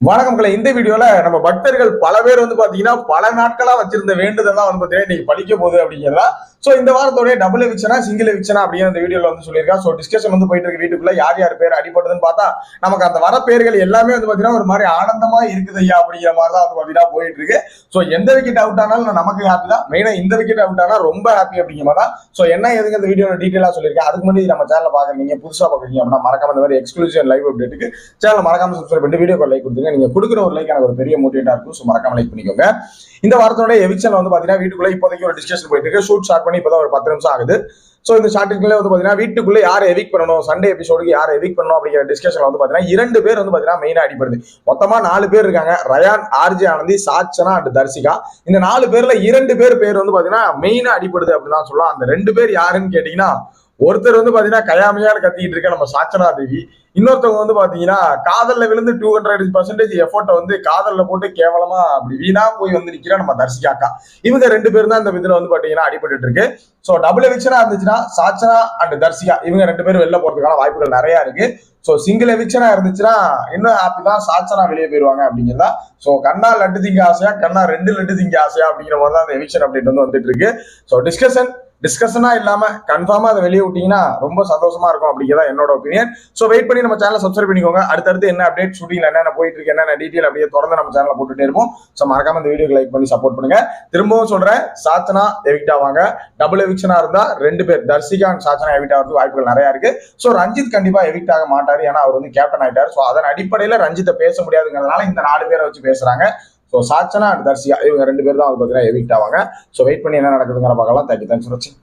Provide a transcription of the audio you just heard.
வணக்கம் இந்த வீடியோல நம்ம பக்தர்கள் பல பேர் வந்து பாத்தீங்கன்னா பல நாட்களா வச்சிருந்த வேண்டுதல் தான் வந்து பாத்தீங்கன்னா இன்னைக்கு பழிக்க போகுது அப்படிங்கிறதா ஸோ இந்த வாரத்தோடய டபுள் எவிச்சனா சிங்கிள் எவிச்சனா அப்படின்னு அந்த வீடியோவில் வந்து சொல்லியிருக்கா. ஸோ டிஸ்கஷன் வந்து போயிட்டு இருக்கு. வீட்டுக்குள்ள யார் யார் பேர் அடிபட்டதுன்னு பார்த்தா நமக்கு அந்த வர பேர்கள் எல்லாமே வந்து பார்த்தீங்கன்னா ஒரு மாதிரி ஆனந்தமா இருக்குது ஐயா அப்படிங்கிற மாதிரி தான் வந்து பார்த்தீங்கன்னா போயிட்டு இருக்கு. ஸோ எந்த விக்கெட் அவுட் ஆனாலும் நமக்கு ஹாப்பி தான். மெயினாக இந்த விக்கெட் அவுட் ஆனால் ரொம்ப ஹாப்பி அப்படிங்கிற மாதிரி தான் ஸோ என்ன எதுங்க இந்த வீடியோ டீட்டெயிலாக சொல்லியிருக்கேன் அதுக்கு முன்னாடி நம்ம சேனல் பார்க்குறீங்க நீங்கள் புதுசாக பார்க்குறீங்க அப்படின்னா மறக்காம இந்த மாதிரி எக்ஸ்க்ளூசிவ் லைவ் அப்டேட்டுக்கு சேனல் மறக்காம சப்ஸ்கிரைப் பண்ணிட்டு வீடியோ லைக் கொடுத்துங்க நீங்கள் கொடுக்குற ஒரு லைக் எனக்கு ஒரு பெரிய மோட்டிவேட்டாக இருக்கும். ஸோ மறக்காம லைக் பண்ணிக்கோங்க. இந்த வாரத்தோட எவிக்ஷன் வந்து பார்த்தீங்கன்னா வீட்டுக்குள்ளே இப்போதைக்கு ஒரு டிஸ்கஷன் போயிட்டு இருக்கு. ஷூட் ஸ்டார்ட் பண்ணி இப்பதான் ஒரு பத்து நிமிஷம் ஆகுது. ஸோ இந்த ஷார்ட்டுக்குள்ளே வந்து பார்த்தீங்கன்னா வீட்டுக்குள்ள யார் எவிக் பண்ணணும் சண்டே எபிசோடுக்கு யார் எவிக் பண்ணணும் அப்படிங்கிற டிஸ்கஷன் வந்து பாத்தீங்கன்னா இரண்டு பேர் வந்து பாத்தீங்கன்னா மெயினாக அடிப்படுது மொத்தமா நாலு பேர் இருக்காங்க. ரயான் ஆர்ஜி ஆனந்தி சாச்சனா அண்ட் தர்சிகா இந்த நாலு பேர்ல இரண்டு பேர் பேர் வந்து பாத்தீங்கன்னா மெயினாக அடிப்படுது அப்படின்னு தான் சொல்லலாம். அந்த ரெண்டு பேர் யாருன்னு கேட்டீங்கன்னா ஒருத்தர் வந்து பாத்தீங்கன்னா கயாமையான்னு கத்திக்கிட்டு இருக்க நம்ம சாச்சனா தேவி. இன்னொருத்தவங்க வந்து பாத்தீங்கன்னா காதல்ல விழுந்து டூ ஹண்ட்ரட் பர்சன்டேஜ் எஃபோர்ட்டை வந்து காதல்ல போட்டு கேவலமா அப்படி வீணா போய் வந்து நிக்கிறா நம்ம தர்சிகா அக்கா. இவங்க ரெண்டு பேரும் தான் இந்த இதுல வந்து பாத்தீங்கன்னா அடிபட்டு இருக்கு. சோ டபுள் எவிக்ஷனா இருந்துச்சுன்னா சாச்சனா அண்ட் தர்சிகா இவங்க ரெண்டு பேரும் வெளில போறதுக்கான வாய்ப்புகள் நிறைய இருக்கு. ஸோ சிங்கிள் எவிக்ஷனா இருந்துச்சுன்னா இன்னும் ஹாப்பி தான் சாச்சனா வெளியே போயிருவாங்க அப்படிங்கிறதா? ஸோ கண்ணா லட்டு திங்க ஆசையா கண்ணா ரெண்டு லட்டு திங்க ஆசையா அப்படிங்கிற மாதிரி தான் அந்த எவிக்ஷன் அப்டேட் வந்து வந்துட்டு இருக்கு. ஸோ டிஸ்கஷன் டிஸ்கஷனா இல்லாம கன்ஃபார்மா அதை வெளியே விட்டீங்கன்னா ரொம்ப சந்தோஷமா இருக்கும் அப்படிங்கிறதா என்னோட ஒப்பீனியன் ஸோ வெயிட் பண்ணி நம்ம சேனலை சப்ஸ்கிரைப் பண்ணிக்கோங்க. அடுத்தடுத்து என்ன அப்டேட் ஷூட்டிங்ல என்னென்ன போயிட்டு இருக்கு என்னென்ன டீட்டெயில் அப்படியே தொடர்ந்து நம்ம சேனலை போட்டுட்டே இருப்போம். ஸோ மறக்காம இந்த வீடியோக்கு லைக் பண்ணி சப்போர்ட் பண்ணுங்க. திரும்பவும் சொல்றேன் சாச்சனா எவிக்ட் ஆவாங்க. டபுள் எவிக்ஷனா இருந்தா ரெண்டு பேர் தர்சிகா அண்ட் சாச்சனா எவிக்ட் ஆகிறதுக்கு வாய்ப்புகள் நிறைய இருக்கு. ஸோ ரஞ்சித் கண்டிப்பா எவிக்ட் ஆக மாட்டாரு. ஏன்னா அவர் வந்து கேப்டன் ஆயிட்டார். ஸோ அதன் அடிப்படையில் ரஞ்சித்தை பேச முடியாதுங்கிறதுனால இந்த நாலு பேரை வச்சு பேசுறாங்க. ஸோ சாச்சனா அண்ட் தர்சியா இவங்க ரெண்டு பேர் தான் வந்து பார்த்தீங்கன்னா எவிக்ட் ஆவாங்க. ஸோ வெயிட் பண்ணி என்ன நடக்குதுங்கிற பார்க்கலாம். தேங்க்யூ தேங்க்ஸ் ஃபார் வாட்சிங்